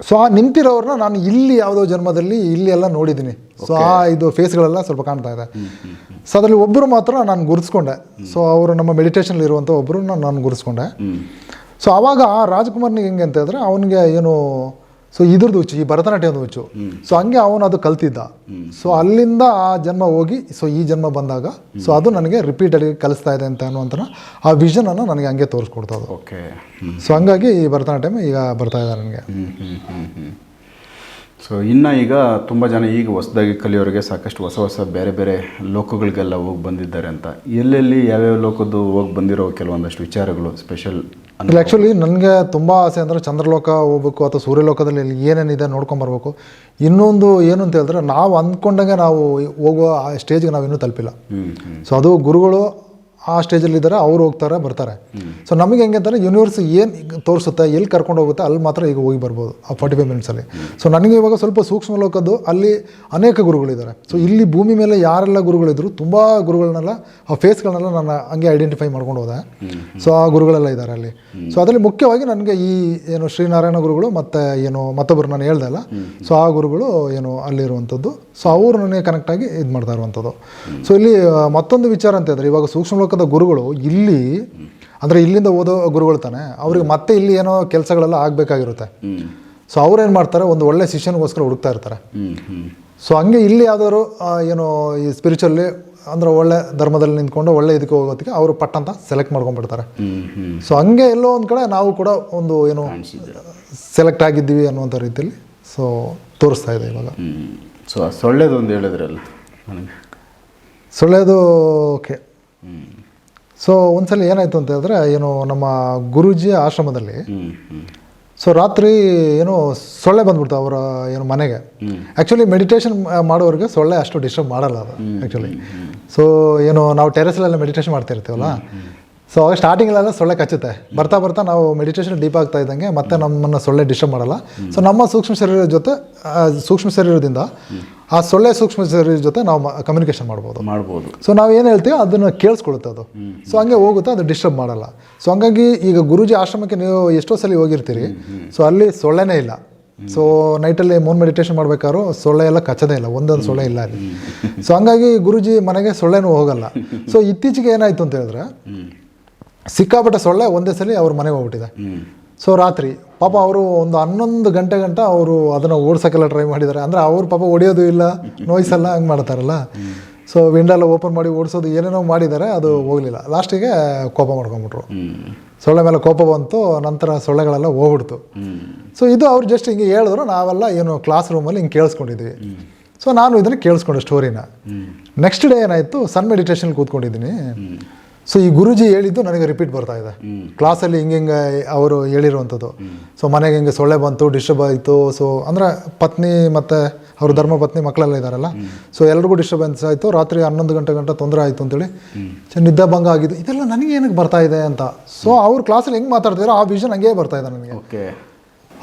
ಸೊ ಆ ನಿಂತಿರೋರನ್ನ ನಾನು ಇಲ್ಲಿ ಯಾವುದೋ ಜನ್ಮದಲ್ಲಿ ಇಲ್ಲಿ ಎಲ್ಲ ನೋಡಿದ್ದೀನಿ. ಸೊ ಆ ಇದು ಫೇಸ್ಗಳೆಲ್ಲ ಸ್ವಲ್ಪ ಕಾಣ್ತಾ ಇದೆ. ಸೊ ಅದರಲ್ಲಿ ಒಬ್ಬರು ಮಾತ್ರ ನಾನು ಗುರುತಿಸ್ಕೊಂಡೆ. ಸೊ ಅವರು ನಮ್ಮ ಮೆಡಿಟೇಷನ್ ಇರುವಂತ ಒಬ್ಬರು ನಾನು ಗುರುತಿಸ್ಕೊಂಡೆ. ಸೊ ಆವಾಗ ಆ ರಾಜ್ಕುಮಾರ್ನಿಗೆ ಹೆಂಗೆ ಅಂತ ಹೇಳಿದ್ರೆ ಅವನಿಗೆ ಏನು ಸೊ ಇದ್ರದ್ದು ಹುಚ್ಚು ಈ ಭರತನಾಟ್ಯದ ಹುಚ್ಚು ಸೊ ಹಂಗೆ ಅವನು ಅದು ಕಲ್ತಿದ್ದ. ಸೊ ಅಲ್ಲಿಂದ ಆ ಜನ್ಮ ಹೋಗಿ ಸೊ ಈ ಜನ್ಮ ಬಂದಾಗ ಸೊ ಅದು ನನಗೆ ರಿಪೀಟೆಡ್ ಕಲಿಸ್ತಾ ಇದೆ ಅಂತ ಅನ್ನುವಂಥ ಆ ವಿಷನನ್ನು ನನಗೆ ಹಂಗೆ ತೋರಿಸ್ಕೊಡ್ತದೆ ಓಕೆ ಸೊ ಹಂಗಾಗಿ ಈ ಭರತನಾಟ್ಯಮ್ ಈಗ ಬರ್ತಾ ಇದೆ ನನಗೆ. ಸೊ ಇನ್ನು ಈಗ ತುಂಬ ಜನ ಈಗ ಹೊಸದಾಗಿ ಕಲಿಯೋರಿಗೆ ಸಾಕಷ್ಟು ಹೊಸ ಹೊಸ ಬೇರೆ ಬೇರೆ ಲೋಕಗಳಿಗೆಲ್ಲ ಹೋಗಿ ಬಂದಿದ್ದಾರೆ ಅಂತ. ಎಲ್ಲೆಲ್ಲಿ ಯಾವ್ಯಾವ ಲೋಕದ್ದು ಹೋಗಿ ಬಂದಿರೋ ಕೆಲವೊಂದಷ್ಟು ವಿಚಾರಗಳು ಸ್ಪೆಷಲ್ ಇಲ್ಲ ಆ್ಯಕ್ಚುಲಿ ನನಗೆ ತುಂಬ ಆಸೆ ಅಂದರೆ ಚಂದ್ರಲೋಕ ಹೋಗ್ಬೇಕು ಅಥವಾ ಸೂರ್ಯಲೋಕದಲ್ಲಿ ಏನೇನಿದೆ ನೋಡ್ಕೊಂಬರ್ಬೇಕು ಇನ್ನೊಂದು ಏನು ಅಂತ ಹೇಳಿದ್ರೆ ನಾವು ಅಂದ್ಕೊಂಡಂಗೆ ನಾವು ಹೋಗುವ ಆ ಸ್ಟೇಜ್ಗೆ ನಾವು ಇನ್ನೂ ತಲುಪಿಲ್ಲ. ಸೊ ಅದು ಗುರುಗಳು ಆ ಸ್ಟೇಜಲ್ಲಿ ಇದ್ದಾರೆ ಅವ್ರು ಹೋಗ್ತಾರೆ ಬರ್ತಾರೆ. ಸೊ ನಮಗೆ ಹೆಂಗೆ ಅಂತಂದರೆ ಯೂನಿವರ್ಸ್ ಏನು ತೋರಿಸುತ್ತೆ ಎಲ್ಲಿ ಕರ್ಕೊಂಡು ಹೋಗುತ್ತೆ ಅಲ್ಲಿ ಮಾತ್ರ ಈಗ ಹೋಗಿ ಬರ್ಬೋದು ಆ ಫಾರ್ಟಿ ಫೈವ್ ಮಿನಿಟ್ಸಲ್ಲಿ ಸೊ ನನಗೆ ಇವಾಗ ಸ್ವಲ್ಪ ಸೂಕ್ಷ್ಮ ಲೋಕದ್ದು ಅಲ್ಲಿ ಅನೇಕ ಗುರುಗಳಿದ್ದಾರೆ. ಸೊ ಇಲ್ಲಿ ಭೂಮಿ ಮೇಲೆ ಯಾರೆಲ್ಲ ಗುರುಗಳಿದ್ರು ತುಂಬ ಗುರುಗಳನ್ನೆಲ್ಲ ಆ ಫೇಸ್ಗಳನ್ನೆಲ್ಲ ನಾನು ಹಂಗೆ ಐಡೆಂಟಿಫೈ ಮಾಡ್ಕೊಂಡು ಹೋದೆ. ಸೊ ಆ ಗುರುಗಳೆಲ್ಲ ಇದ್ದಾರೆ ಅಲ್ಲಿ. ಸೊ ಅದರಲ್ಲಿ ಮುಖ್ಯವಾಗಿ ನನಗೆ ಈ ಏನು ಶ್ರೀನಾರಾಯಣ ಗುರುಗಳು ಮತ್ತು ಏನು ಮತ್ತೊಬ್ಬರು ನಾನು ಹೇಳ್ದೆ ಅಲ್ಲ? ಸೊ ಆ ಗುರುಗಳು ಏನು ಅಲ್ಲಿರುವಂಥದ್ದು. ಸೊ ಅವರು ನನಗೆ ಕನೆಕ್ಟಾಗಿ ಇದು ಮಾಡ್ತಾ ಇರುವಂಥದ್ದು. ಸೊ ಇಲ್ಲಿ ಮತ್ತೊಂದು ವಿಚಾರ ಅಂತ ಹೇಳಿದ್ರೆ ಇವಾಗ ಸೂಕ್ಷ್ಮ ಲೋಕದ ಗುರುಗಳು ಇಲ್ಲಿ ಅಂದರೆ ಇಲ್ಲಿಂದ ಓದೋ ಗುರುಗಳು ತಾನೆ ಅವ್ರಿಗೆ ಮತ್ತೆ ಇಲ್ಲಿ ಏನೋ ಕೆಲಸಗಳೆಲ್ಲ ಆಗಬೇಕಾಗಿರುತ್ತೆ. ಸೊ ಅವ್ರೇನು ಮಾಡ್ತಾರೆ ಒಂದು ಒಳ್ಳೆ ಶಿಷ್ಯನಿಗೋಸ್ಕರ ಹುಡುಕ್ತಾ ಇರ್ತಾರೆ. ಸೊ ಹಂಗೆ ಇಲ್ಲಿ ಯಾವ್ದಾದ್ರು ಏನು ಈ ಸ್ಪಿರಿಚುವಲ್ಲಿ ಅಂದ್ರೆ ಒಳ್ಳೆ ಧರ್ಮದಲ್ಲಿ ನಿಂತ್ಕೊಂಡು ಒಳ್ಳೆ ಇದಕ್ಕೆ ಹೋಗೋದಕ್ಕೆ ಅವರು ಪಟ್ಟಂತ ಸೆಲೆಕ್ಟ್ ಮಾಡ್ಕೊಂಡ್ಬಿಡ್ತಾರೆ. ಸೊ ಹಂಗೆ ಎಲ್ಲೋ ಒಂದು ಕಡೆ ನಾವು ಕೂಡ ಒಂದು ಏನು ಸೆಲೆಕ್ಟ್ ಆಗಿದ್ದೀವಿ ಅನ್ನುವಂಥ ರೀತಿಯಲ್ಲಿ ಸೊ ತೋರಿಸ್ತಾ ಇದೆ ಇವಾಗ. ಸೊಳ್ಳೇದು ಸೊ ಸೊಳ್ಳೆದು ಒಂದು ಹೇಳಿದ್ರಲ್ಲ ಸೊಳ್ಳೆದು ಓಕೆ ಸೊ ಒಂದ್ಸಲ ಏನಾಯಿತು ಅಂತ ಹೇಳಿದ್ರೆ, ಏನು ನಮ್ಮ ಗುರುಜಿ ಆಶ್ರಮದಲ್ಲಿ ಸೊ ರಾತ್ರಿ ಏನು ಸೊಳ್ಳೆ ಬಂದ್ಬಿಡ್ತು ಅವರ ಏನು ಮನೆಗೆ. ಆ್ಯಕ್ಚುಲಿ ಮೆಡಿಟೇಷನ್ ಮಾಡೋರಿಗೆ ಸೊಳ್ಳೆ ಅಷ್ಟು ಡಿಸ್ಟರ್ಬ್ ಮಾಡಲ್ಲ ಅದು ಆ್ಯಕ್ಚುಲಿ ಸೊ ಏನು ನಾವು ಟೆರೆಸ್ಲೆಲ್ಲ ಮೆಡಿಟೇಷನ್ ಮಾಡ್ತಾ ಇರ್ತೀವಲ್ಲ ಸೊ ಅವಾಗ ಸ್ಟಾರ್ಟಿಂಗಲ್ಲೆಲ್ಲ ಸೊಳ್ಳೆ ಕಚ್ಚುತ್ತೆ. ಬರ್ತಾ ಬರ್ತಾ ನಾವು ಮೆಡಿಟೇಷನ್ ಡೀಪ್ ಆಗ್ತಾ ಇದ್ದಂಗೆ ಮತ್ತೆ ನಮ್ಮನ್ನು ಸೊಳ್ಳೆ ಡಿಸ್ಟರ್ಬ್ ಮಾಡಲ್ಲ. ಸೊ ನಮ್ಮ ಸೂಕ್ಷ್ಮ ಶರೀರದ ಜೊತೆ ಸೂಕ್ಷ್ಮ ಶರೀರದಿಂದ ಆ ಸೊಳ್ಳೆ ಸೂಕ್ಷ್ಮ ಶರೀರದ ಜೊತೆ ನಾವು ಕಮ್ಯುನಿಕೇಶನ್ ಮಾಡ್ಬೋದು. ಮಾಡ್ಬೋದು. ಸೊ ನಾವು ಏನು ಹೇಳ್ತೀವಿ ಅದನ್ನು ಕೇಳಿಸ್ಕೊಳುತ್ತೆ ಅದು. ಸೊ ಹಂಗೆ ಹೋಗುತ್ತೆ ಅದು ಡಿಸ್ಟರ್ಬ್ ಮಾಡಲ್ಲ. ಸೊ ಹಂಗಾಗಿ ಈಗ ಗುರುಜಿ ಆಶ್ರಮಕ್ಕೆ ನೀವು ಎಷ್ಟೋ ಸಲ ಹೋಗಿರ್ತೀರಿ. ಸೊ ಅಲ್ಲಿ ಸೊಳ್ಳೆನೇ ಇಲ್ಲ. ಸೊ ನೈಟಲ್ಲಿ ಮೂನ್ ಮೆಡಿಟೇಷನ್ ಮಾಡ್ಬೇಕಾದ್ರು ಸೊಳ್ಳೆ ಎಲ್ಲ ಕಚ್ಚದೇ ಇಲ್ಲ ಒಂದೊಂದು ಸೊಳ್ಳೆ ಇಲ್ಲ ಅಲ್ಲಿ. ಸೊ ಹಂಗಾಗಿ ಗುರುಜಿ ಮನೆಗೆ ಸೊಳ್ಳೆನೂ ಹೋಗಲ್ಲ. ಸೊ ಇತ್ತೀಚೆಗೆ ಏನಾಯಿತು ಅಂತ ಹೇಳಿದ್ರೆ ಸಿಕ್ಕಾಪಟ್ಟೆ ಸೊಳ್ಳೆ ಒಂದೇ ಸಲ ಅವ್ರ ಮನೆಗೆ ಹೋಗ್ಬಿಟ್ಟಿದೆ. ಸೊ ರಾತ್ರಿ. ಪಾಪ ಅವರು ಒಂದು ಹನ್ನೊಂದು ಗಂಟೆ ಗಂಟ ಅವರು ಅದನ್ನು ಓಡ್ಸೋಕ್ಕೆಲ್ಲ ಟ್ರೈ ಮಾಡಿದ್ದಾರೆ. ಅಂದರೆ ಅವ್ರು ಪಾಪ ಹೊಡಿಯೋದು ಇಲ್ಲ, ನೋಯ್ಸಲ್ಲ, ಹಂಗೆ ಮಾಡ್ತಾರಲ್ಲ. ಸೊ ವಿಂಡೋಲ್ಲ ಓಪನ್ ಮಾಡಿ ಓಡಿಸೋದು ಏನೇನೋ ಮಾಡಿದ್ದಾರೆ, ಅದು ಹೋಗಲಿಲ್ಲ. ಲಾಸ್ಟಿಗೆ ಕೋಪ ಮಾಡ್ಕೊಂಬಿಟ್ರು ಸೊಳ್ಳೆ ಮೇಲೆ ಕೋಪ ಬಂತು, ನಂತರ ಸೊಳ್ಳೆಗಳೆಲ್ಲ ಹೋಗ್ಬಿಡ್ತು. ಸೊ ಇದು ಅವ್ರು ಜಸ್ಟ್ ಹಿಂಗೆ ಹೇಳಿದ್ರು, ನಾವೆಲ್ಲ ಏನು ಕ್ಲಾಸ್ ರೂಮಲ್ಲಿ ಹಿಂಗೆ ಕೇಳಿಸ್ಕೊಂಡಿದ್ವಿ. ಸೊ ನಾನು ಇದನ್ನು ಕೇಳಿಸ್ಕೊಂಡೆ ಸ್ಟೋರಿನ ನೆಕ್ಸ್ಟ್ ಡೇ ಏನಾಯಿತು ಸನ್ ಮೆಡಿಟೇಷನ್ ಕೂತ್ಕೊಂಡಿದ್ದೀನಿ. ಸೊ ಈ ಗುರುಜಿ ಹೇಳಿದ್ದು ನನಗೆ ರಿಪೀಟ್ ಬರ್ತಾ ಇದೆ. ಕ್ಲಾಸಲ್ಲಿ ಹಿಂಗೆ ಹಿಂಗೆ ಅವರು ಹೇಳಿರುವಂಥದ್ದು. ಸೊ ಮನೆಗೆ ಹಿಂಗೆ ಸೊಳ್ಳೆ ಬಂತು ಡಿಸ್ಟರ್ಬ್ ಆಯಿತು. ಸೊ ಅಂದರೆ ಪತ್ನಿ ಮತ್ತು ಅವ್ರ ಧರ್ಮ ಪತ್ನಿ ಮಕ್ಕಳೆಲ್ಲ ಇದ್ದಾರಲ್ಲ ಸೊ ಎಲ್ರಿಗೂ ಡಿಸ್ಟರ್ಬೆನ್ಸ್ ಆಯಿತು. ರಾತ್ರಿ ಹನ್ನೊಂದು ಗಂಟೆ ಗಂಟೆ ತೊಂದರೆ ಆಯಿತು ಅಂತೇಳಿ ಸೊ ನಿದ್ದೆಭಂಗ ಆಗಿದ್ದು ಇದೆಲ್ಲ ನನಗೆ ಏನಕ್ಕೆ ಬರ್ತಾ ಇದೆ ಅಂತ. ಸೊ ಅವ್ರ ಕ್ಲಾಸಲ್ಲಿ ಹೆಂಗೆ ಮಾತಾಡ್ತಿದಾರೋ ಆ ವಿಷನ್ ಹಂಗೆ ಬರ್ತಾ ಇದೆ ನನಗೆ. ಓಕೆ.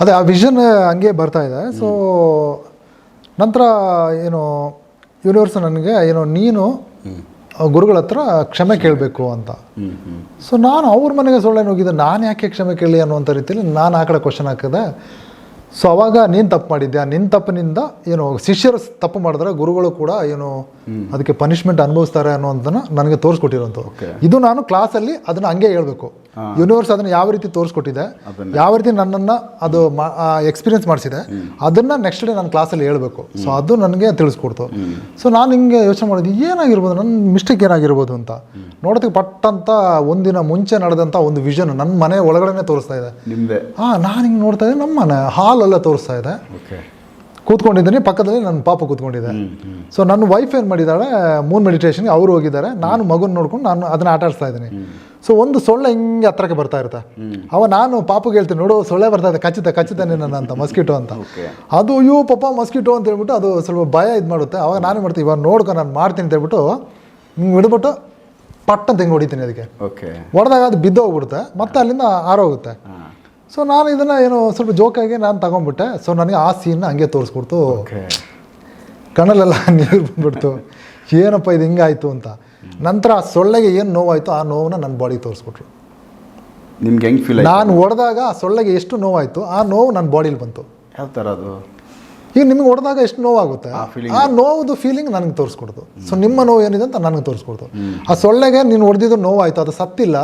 ಅದೇ ಆ ವಿಷನ್ ಹಂಗೆ ಬರ್ತಾ ಇದೆ. ಸೊ ನಂತರ ಏನು ಯೂನಿವರ್ಸ್ ನನಗೆ ಏನು ನೀನು ಗುರುಗಳ ಹತ್ರ ಕ್ಷಮೆ ಕೇಳಬೇಕು ಅಂತ. ಸೊ ನಾನು ಅವ್ರ ಮನೆಗೆ ಸೊಳ್ಳೆ ನುಗ್ಗಿದ್ದೆ ನಾನು ಯಾಕೆ ಕ್ಷಮೆ ಕೇಳಿ ಅನ್ನುವಂಥ ರೀತಿಯಲ್ಲಿ ನಾನು ಆ ಕಡೆ ಕ್ವಶನ್ ಹಾಕಿದೆ. ಸೊ ಅವಾಗ ನೀನು ತಪ್ಪು ಮಾಡಿದ್ಯಾ? ನಿನ್ನ ತಪ್ಪಿನಿಂದ ಏನು ಶಿಷ್ಯರು ತಪ್ಪು ಮಾಡಿದ್ರೆ ಗುರುಗಳು ಕೂಡ ಏನು ಅದಕ್ಕೆ ಪನಿಷ್ಮೆಂಟ್ ಅನುಭವಿಸ್ತಾರೆ ಅನ್ನೋದನ್ನ ನನಗೆ ತೋರಿಸ್ಕೊಟ್ಟಿರೋಂಥದ್ದು. ಇದು ನಾನು ಕ್ಲಾಸಲ್ಲಿ ಅದನ್ನು ಹಂಗೆ ಹೇಳ್ಬೇಕು. ಯೂನಿವರ್ಸ್ ಅದನ್ನ ಯಾವ ರೀತಿ ತೋರಿಸ್ಕೊಟ್ಟಿದೆ ಯಾವ ರೀತಿ ನನ್ನನ್ನು ಅದು ಎಕ್ಸ್ಪೀರಿಯನ್ಸ್ ಮಾಡಿಸಿದೆ ಅದನ್ನ ನೆಕ್ಸ್ಟ್ ಡೇ ನಾನು ಕ್ಲಾಸಲ್ಲಿ ಹೇಳ್ಬೇಕು. ಸೊ ಅದು ನನಗೆ ತಿಳಿಸ್ಕೊಡ್ತು. ಸೊ ನಾನು ಹಿಂಗೆ ಯೋಚನೆ ಮಾಡಿದ್ವಿ ಏನಾಗಿರ್ಬೋದು ನನ್ನ ಮಿಸ್ಟೇಕ್ ಏನಾಗಿರ್ಬೋದು ಅಂತ. ನೋಡೋದಕ್ಕೆ ಪಟ್ ಅಂತ ಒಂದಿನ ಮುಂಚೆ ನಡೆದಂಥ ಒಂದು ವಿಷನ್ ನನ್ನ ಮನೆ ಒಳಗಡೆನೆ ತೋರಿಸ್ತಾ ಇದೆ. ಹಾಂ ನಾನು ಹಿಂಗೆ ನೋಡ್ತಾ ಇದ್ದೆ ನಮ್ಮ ಮನೆ ಹಾಲೆಲ್ಲ ತೋರಿಸ್ತಾ ಇದೆ. ಕೂತ್ಕೊಂಡಿದ್ದೀನಿ ಪಕ್ಕದಲ್ಲಿ ನನ್ನ ಪಾಪ ಕೂತ್ಕೊಂಡಿದೆ. ಸೊ ನನ್ನ ವೈಫ್ ಏನು ಮಾಡಿದ್ದಾಳೆ ಮೂನ್ ಮೆಡಿಟೇಷನ್ಗೆ ಅವರು ಹೋಗಿದ್ದಾರೆ. ನಾನು ಮಗುನ ನೋಡ್ಕೊಂಡು ನಾನು ಅದನ್ನ ಆಟ ಆಡಿಸ್ತಾ ಇದ್ದೀನಿ ಸೊ ಒಂದು ಸೊಳ್ಳೆ ಹಿಂಗೆ ಹತ್ರಕ್ಕೆ ಬರ್ತಾ ಇರುತ್ತೆ. ಅವ ನಾನು ಪಾಪಗೆ ಹೇಳ್ತೀನಿ ನೋಡು ಸೊಳ್ಳೆ ಬರ್ತಾ ಇದೆ ಕಚ್ಚುತ್ತೆ ಕಚ್ಚುತ್ತೆ ನಿನ್ನ ಅಂತ ಮಸ್ಕಿಟೋ ಅಂತ. ಅದು ಅಯ್ಯೋ ಪಾಪ ಮಸ್ಕಿಟೋ ಅಂತ ಹೇಳ್ಬಿಟ್ಟು ಅದು ಸ್ವಲ್ಪ ಭಯ ಇದು ಮಾಡುತ್ತೆ. ಅವಾಗ ನಾನೇ ಮಾಡ್ತೀನಿ ಇವಾಗ ನೋಡ್ಕೊ ನಾನು ಮಾಡ್ತೀನಿ ಅಂತ ಹೇಳ್ಬಿಟ್ಟು ಹಿಂಗೆ ಹಿಡ್ಬಿಟ್ಟು ಪಟ್ಟ ಹಿಂಗೆ ಹೊಡಿತೀನಿ ಅದಕ್ಕೆ. ಓಕೆ ಹೊಡೆದಾಗ ಅದು ಬಿದ್ದು ಹೋಗ್ಬಿಡುತ್ತೆ ಮತ್ತೆ ಅಲ್ಲಿಂದ ಆರೋಗುತ್ತೆ. ಸೊ ನಾನು ಇದನ್ನು ಏನು ಸ್ವಲ್ಪ ಜೋಕಾಗಿ ನಾನು ತಗೊಂಡ್ಬಿಟ್ಟೆ ಸೊ ನನಗೆ ಆ ಸೀನ್ ಹಂಗೆ ತೋರಿಸ್ಕೊಡ್ತು. ಓಕೆ ಕಣ್ಣಲ್ಲೆಲ್ಲ [laughs] ನೀರು ಬಂದ್ಬಿಡ್ತು. ಏನಪ್ಪ ಇದು ಹಿಂಗಾಯ್ತು ಅಂತ. ನಂತರ ಆ ಸೊಳ್ಳೆಗೆ ಏನು ನೋವಾಯಿತು ಆ ನೋವನ್ನ ನನ್ನ ಬಾಡಿಗೆ ತೋರಿಸ್ಕೊಟ್ರು. ನಿಮ್ಗೆ ಹೆಂಗೆ ಫೀಲ್ ನಾನು ಹೊಡೆದಾಗ ಆ ಸೊಳ್ಳೆಗೆ ಎಷ್ಟು ನೋವಾಯಿತು ಆ ನೋವು ನನ್ನ ಬಾಡಿಲಿ ಬಂತು. ಯಾವ ಥರ ಅದು? ಈಗ ನಿಮ್ಗೆ ಹೊಡೆದಾಗ ಎಷ್ಟು ನೋವಾಗುತ್ತೆ? ಆ ನೋವುದು ಫೀಲಿಂಗ್ ನನಗೆ ತೋರಿಸ್ಕೊಡ್ತು ಸೊ ನಿಮ್ಮ ನೋವು ಏನಿದೆ ಅಂತ ನನಗೆ ತೋರಿಸ್ಕೊಡ್ತು ಆ ಸೊಳ್ಳೆಗೆ ನೀನು ಹೊಡೆದಿದ್ದು ನೋವಾಯಿತು ಅದು ಸತ್ತಿಲ್ಲ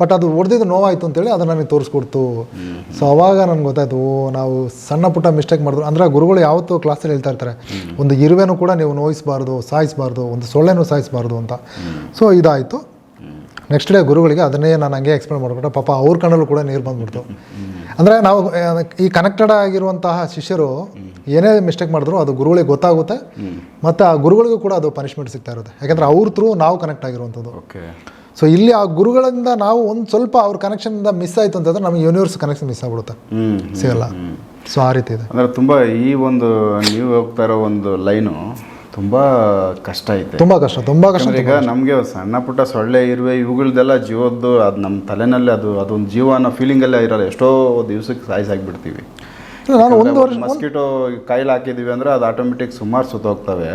ಬಟ್ ಅದು ಹೊಡೆದಿದ್ದು ನೋವಾಯಿತು ಅಂತೇಳಿ ಅದು ನನಗೆ ತೋರಿಸ್ಕೊಡ್ತು. ಸೊ ಅವಾಗ ನನಗೆ ಗೊತ್ತಾಯ್ತು ಓ ನಾವು ಸಣ್ಣ ಪುಟ್ಟ ಮಿಸ್ಟೇಕ್ ಮಾಡಿದ್ರು. ಅಂದರೆ ಗುರುಗಳು ಯಾವತ್ತೂ ಕ್ಲಾಸಲ್ಲಿ ಹೇಳ್ತಾ ಇರ್ತಾರೆ ಒಂದು ಇರುವೆನೂ ಕೂಡ ನೀವು ನೋಯಿಸಬಾರ್ದು ಸಾಯಿಸಬಾರ್ದು ಒಂದು ಸೊಳ್ಳೆನೂ ಸಾಯಿಸಬಾರ್ದು ಅಂತ. ಸೊ ಇದಾಯಿತು. ನೆಕ್ಸ್ಟ್ ಡೇ ಗುರುಗಳಿಗೆ ಅದನ್ನೇ ನಾನು ಹಂಗೆ ಎಕ್ಸ್ಪ್ಲೇನ್ ಮಾಡಿಕೊಟ್ಟೆ ಪಾಪ ಅವ್ರ ಕಣ್ಣಲ್ಲೂ ಕೂಡ ನೀರು ಬಂದ್ಬಿಡ್ತು. ಅಂದರೆ ನಾವು ಈ ಕನೆಕ್ಟೆಡ್ ಆಗಿರುವಂತಹ ಶಿಷ್ಯರು ಏನೇ ಮಿಸ್ಟೇಕ್ ಮಾಡಿದ್ರು ಅದು ಗುರುಗಳಿಗೆ ಗೊತ್ತಾಗುತ್ತೆ. ಮತ್ತು ಆ ಗುರುಗಳಿಗೂ ಕೂಡ ಅದು ಪನಿಷ್ಮೆಂಟ್ ಸಿಗ್ತಾ ಇರುತ್ತೆ. ಯಾಕಂದರೆ ಅವ್ರ ಥ್ರೂ ನಾವು ಕನೆಕ್ಟ್ ಆಗಿರುವಂಥದ್ದು. ಓಕೆ ಸೊ ಇಲ್ಲಿ ಆ ಗುರುಗಳಿಂದ ನಾವು ಒಂದು ಸ್ವಲ್ಪ ಅವ್ರ ಕನೆಕ್ಷನಿಂದ ಮಿಸ್ ಆಯಿತು ಅಂತಂದ್ರೆ ನಮಗೆ ಯೂನಿವರ್ಸ್ ಕನೆಕ್ಷನ್ ಮಿಸ್ ಆಗ್ಬಿಡುತ್ತೆ. ಸಿಗಲ್ಲ. ಸೊ ಆ ರೀತಿ ಇದೆ. ಅಂದರೆ ತುಂಬ ಈ ಒಂದು ನೀವು ಹೋಗ್ತಾ ಇರೋ ಒಂದು ಲೈನು ತುಂಬ ಕಷ್ಟ ಐತೆ. ತುಂಬ ಕಷ್ಟ ತುಂಬ ಕಷ್ಟ ಈಗ ನಮಗೆ ಸಣ್ಣ ಪುಟ್ಟ ಸೊಳ್ಳೆ ಇರುವೆ ಇವುಗಳದೆಲ್ಲ ಜೀವದ್ದು ಅದು ನಮ್ಮ ತಲೆನಲ್ಲಿ ಅದು ಅದೊಂದು ಜೀವ ಅನ್ನೋ ಫೀಲಿಂಗಲ್ಲೇ ಇರಲ್ಲ. ಎಷ್ಟೋ ದಿವ್ಸಕ್ಕೆ ಸಾಯಿಸಾಗಿಬಿಡ್ತೀವಿ ನಾನು ಒಂದು ವರ್ಷ ಮಸ್ಕಿಟೋ ಕಾಯಿಲೆ ಹಾಕಿದೀವಿ ಅಂದ್ರೆ ಅದು ಆಟೋಮೆಟಿಕ್ ಸುಮಾರು ಸುತ್ತೋಗ್ತವೆ.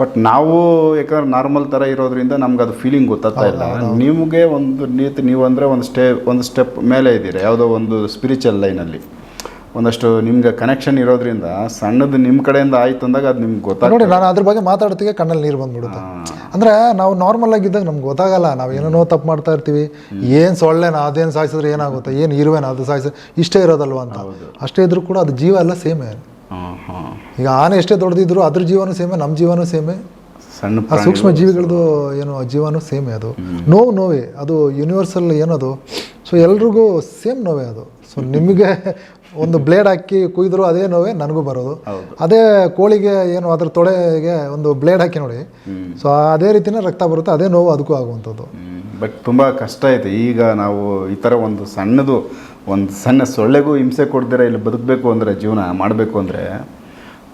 ಬಟ್ ನಾವು ಯಾಕಂದ್ರೆ ನಾರ್ಮಲ್ ಥರ ಇರೋದ್ರಿಂದ ನಮ್ಗೆ ಅದು ಫೀಲಿಂಗ್ ಗೊತ್ತಾಗ್ತಾ ಇಲ್ಲ. ನಿಮಗೆ ಒಂದು ನೀತಿ ನೀವು ಅಂದರೆ ಒಂದು ಸ್ಟೇ ಒಂದು ಸ್ಟೆಪ್ ಮೇಲೆ ಇದ್ದೀರಾ? ಯಾವುದೋ ಒಂದು ಸ್ಪಿರಿಚುವಲ್ ಲೈನಲ್ಲಿ ಒಂದಷ್ಟು ನಿಮ್ಗೆ ಕನೆಕ್ಷನ್ ಇರೋದ್ರಿಂದ ಸಣ್ಣದು ನಿಮ್ಮ ಕಡೆಯಿಂದ ಆಯ್ತು ಅಂದಾಗ ಅದು ನಿಮ್ಗೆ ಗೊತ್ತಾಗ ನೋಡಿ ನಾನು ಅದ್ರ ಬಗ್ಗೆ ಮಾತಾಡ್ತೀವಿ ಕಣ್ಣಲ್ಲಿ ನೀರು ಬಂದ್ಬಿಡುತ್ತೆ. ಅಂದರೆ ನಾವು ನಾರ್ಮಲ್ ಆಗಿದ್ದಾಗ ನಮ್ಗೆ ಗೊತ್ತಾಗಲ್ಲ ನಾವು ಏನೇನೋ ತಪ್ಪು ಮಾಡ್ತಾ ಇರ್ತೀವಿ. ಏನು ಸೊಳ್ಳೆನ ಅದೇನು ಸಾಯಿಸಿದ್ರೆ ಏನಾಗುತ್ತೆ ಏನು ಇರುವೆನ ಅದು ಸಾಯಿಸ ಇಷ್ಟೇ ಇರೋದಲ್ವ ಅಂತ. ಅಷ್ಟೇ ಇದ್ರೂ ಕೂಡ ಅದು ಜೀವ ಎಲ್ಲ ಸೇಮೆ. ಈಗ ಆನೆ ಎಷ್ಟೇ ದೊಡ್ಡದಿದ್ರು ಅದ್ರ ಜೀವನೂ ಸೇಮೆ ನಮ್ಮ ಜೀವನೂ ಸೇಮೆ. ಸಣ್ಣ ಸೂಕ್ಷ್ಮ ಜೀವಿಗಳದ್ದು ಏನು ಜೀವನೂ ಸೇಮೇ ಅದು. ನೋವು ನೋವೇ. ಅದು ಯೂನಿವರ್ಸಲ್ ಏನದು? ಸೊ ಎಲ್ರಿಗೂ ಸೇಮ್ ನೋವೇ ಅದು. ಸೊ ನಿಮಗೆ ಒಂದು ಬ್ಲೇಡ್ ಹಾಕಿ ಕುಯ್ದರೂ ಅದೇ ನೋವೇ ನನಗೂ ಬರೋದು. ಅದೇ ಕೋಳಿಗೆ ಏನು ಅದ್ರ ತೊಡೆಗೆ ಒಂದು ಬ್ಲೇಡ್ ಹಾಕಿ ನೋಡಿ. ಸೊ ಅದೇ ರೀತಿನೇ ರಕ್ತ ಬರುತ್ತೆ ಅದೇ ನೋವು ಅದಕ್ಕೂ ಆಗುವಂಥದ್ದು. ಬಟ್ ತುಂಬ ಕಷ್ಟ ಐತೆ ಈಗ ನಾವು ಈ ಥರ ಒಂದು ಸಣ್ಣದು ಒಂದು ಸಣ್ಣ ಸೊಳ್ಳೆಗೂ ಹಿಂಸೆ ಕೊಡ್ದಿರ ಇಲ್ಲಿ ಬದುಕಬೇಕು ಅಂದರೆ ಜೀವನ ಮಾಡಬೇಕು ಅಂದರೆ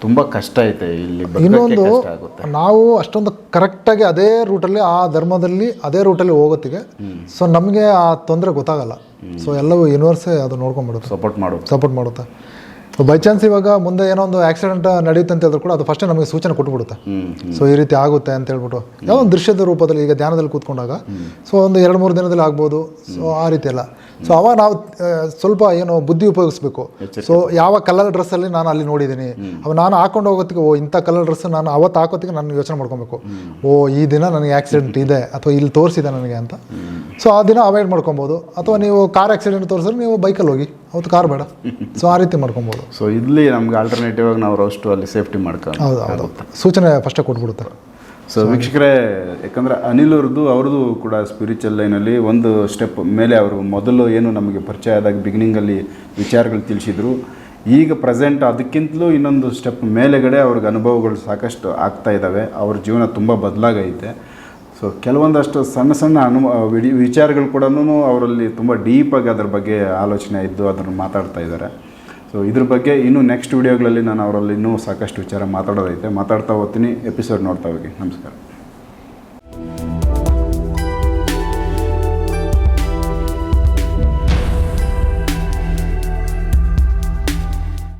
ತುಂಬ ಕಷ್ಟ ಐತೆ ಇಲ್ಲಿ ಇನ್ನೊಂದು ನಾವು ಅಷ್ಟೊಂದು ಕರೆಕ್ಟಾಗಿ ಅದೇ ರೂಟಲ್ಲಿ ಆ ಧರ್ಮದಲ್ಲಿ ಅದೇ ರೂಟಲ್ಲಿ ಹೋಗೋತ್ತಿಗೆ. ಸೊ ನಮಗೆ ಆ ತೊಂದರೆ ಗೊತ್ತಾಗಲ್ಲ. ಸೊ ಎಲ್ಲವೂ ಯೂನಿವರ್ಸೇ ಅದು ನೋಡ್ಕೊಂಡ್ಬಿಡುತ್ತೆ. ಸಪೋರ್ಟ್ ಮಾಡೋದು ಸಪೋರ್ಟ್ ಮಾಡುತ್ತೆ. ಬೈ ಚಾನ್ಸ್ ಇವಾಗ ಮುಂದೆ ಏನೋ ಒಂದು ಆಕ್ಸಿಡೆಂಟ್ ನಡೆಯುತ್ತೆ ಅಂತ ಹೇಳಿದ್ರು ಕೂಡ ಅದು ಫಸ್ಟೇ ನಮಗೆ ಸೂಚನೆ ಕೊಟ್ಬಿಡುತ್ತೆ. ಸೊ ಈ ರೀತಿ ಆಗುತ್ತೆ ಅಂತ ಹೇಳ್ಬಿಟ್ಟು. ಯಾವುದೋ ಒಂದು ದೃಶ್ಯದ ರೂಪದಲ್ಲಿ ಈಗ ಧ್ಯಾನದಲ್ಲಿ ಕೂತ್ಕೊಂಡಾಗ. ಸೊ ಒಂದು ಎರಡು ಮೂರು ದಿನದಲ್ಲಿ ಆಗ್ಬೋದು. ಸೊ ಆ ರೀತಿ ಎಲ್ಲ ಸೊ ಅವಾಗ ನಾವು ಸ್ವಲ್ಪ ಏನು ಬುದ್ಧಿ ಉಪಯೋಗಿಸ್ಬೇಕು. ಸೊ ಯಾವ ಕಲರ್ ಡ್ರೆಸ್ಸಲ್ಲಿ ನಾನು ಅಲ್ಲಿ ನೋಡಿದ್ದೀನಿ. ಅವ ನಾನು ಹಾಕೊಂಡು ಹೋಗೋತ್ತಿಗೆ ಓ ಇಂಥ ಕಲರ್ ಡ್ರೆಸ್ ನಾನು ಅವತ್ತು ಹಾಕೋತ್ತಿಗೆ ನಾನು ಯೋಚನೆ ಮಾಡ್ಕೊಬೇಕು. ಓ ಈ ದಿನ ನನಗೆ ಆಕ್ಸಿಡೆಂಟ್ ಇದೆ ಅಥವಾ ಇಲ್ಲಿ ತೋರಿಸಿದೆ ನನಗೆ ಅಂತ. ಸೊ ಆ ದಿನ ಅವಾಯ್ಡ್ ಮಾಡ್ಕೊಬೋದು. ಅಥವಾ ನೀವು ಕಾರ್ ಆಕ್ಸಿಡೆಂಟ್ ತೋರಿಸಿದ್ರೆ ನೀವು ಬೈಕಲ್ಲಿ ಹೋಗಿ ಅವತ್ತು ಕಾರ್ ಬೇಡ. ಸೊ ಆ ರೀತಿ ಮಾಡ್ಕೊಬೋದು. ಸೊ ಇಲ್ಲಿ ನಮ್ಗೆ ಆಲ್ಟರ್ನೇಟಿವ್ ಆಗಿ ನಾವು ಅಷ್ಟು ಅಲ್ಲಿ ಸೇಫ್ಟಿ ಮಾಡ್ಕೊಂಡು ಹೌದು ಹೌದು. ಸೂಚನೆ ಫಸ್ಟೇ ಕೊಟ್ಬಿಡುತ್ತೆ. ಸೊ ವೀಕ್ಷಕರೇ ಯಾಕಂದರೆ ಅನಿಲ್ ಅವ್ರದ್ದು ಅವ್ರದ್ದು ಕೂಡ ಸ್ಪಿರಿಚುವಲ್ ಲೈನಲ್ಲಿ ಒಂದು ಸ್ಟೆಪ್ ಮೇಲೆ ಅವರು ಮೊದಲು ಏನು ನಮಗೆ ಪರಿಚಯ ಆದಾಗ ಬಿಗಿನಿಂಗಲ್ಲಿ ವಿಚಾರಗಳು ತಿಳಿಸಿದ್ರು. ಈಗ ಪ್ರೆಸೆಂಟ್ ಅದಕ್ಕಿಂತಲೂ ಇನ್ನೊಂದು ಸ್ಟೆಪ್ ಮೇಲೆಗಡೆ ಅವ್ರಿಗೆ ಅನುಭವಗಳು ಸಾಕಷ್ಟು ಆಗ್ತಾ ಇದ್ದಾವೆ ಅವ್ರ ಜೀವನ ತುಂಬ ಬದಲಾಗೈತೆ. ಸೊ ಕೆಲವೊಂದಷ್ಟು ಸಣ್ಣ ಸಣ್ಣ ಅನು ವಿಚಾರಗಳು ಕೂಡ ಅವರಲ್ಲಿ ತುಂಬ ಡೀಪಾಗಿ ಅದ್ರ ಬಗ್ಗೆ ಆಲೋಚನೆ ಇದ್ದು ಅದನ್ನು ಮಾತಾಡ್ತಾ ಇದ್ದಾರೆ. ಸೊ ಇದ್ರ ಬಗ್ಗೆ ಇನ್ನೂ ನೆಕ್ಸ್ಟ್ ವೀಡಿಯೋಗಳಲ್ಲಿ ನಾನು ಅವರಲ್ಲಿ ಇನ್ನೂ ಸಾಕಷ್ಟು ವಿಚಾರ ಮಾತಾಡೋದೈತೆ. ಮಾತಾಡ್ತಾ ಹೋಗ್ತೀನಿ. ಎಪಿಸೋಡ್ ನೋಡ್ತಾ ಹೋಗಿ. ನಮಸ್ಕಾರ.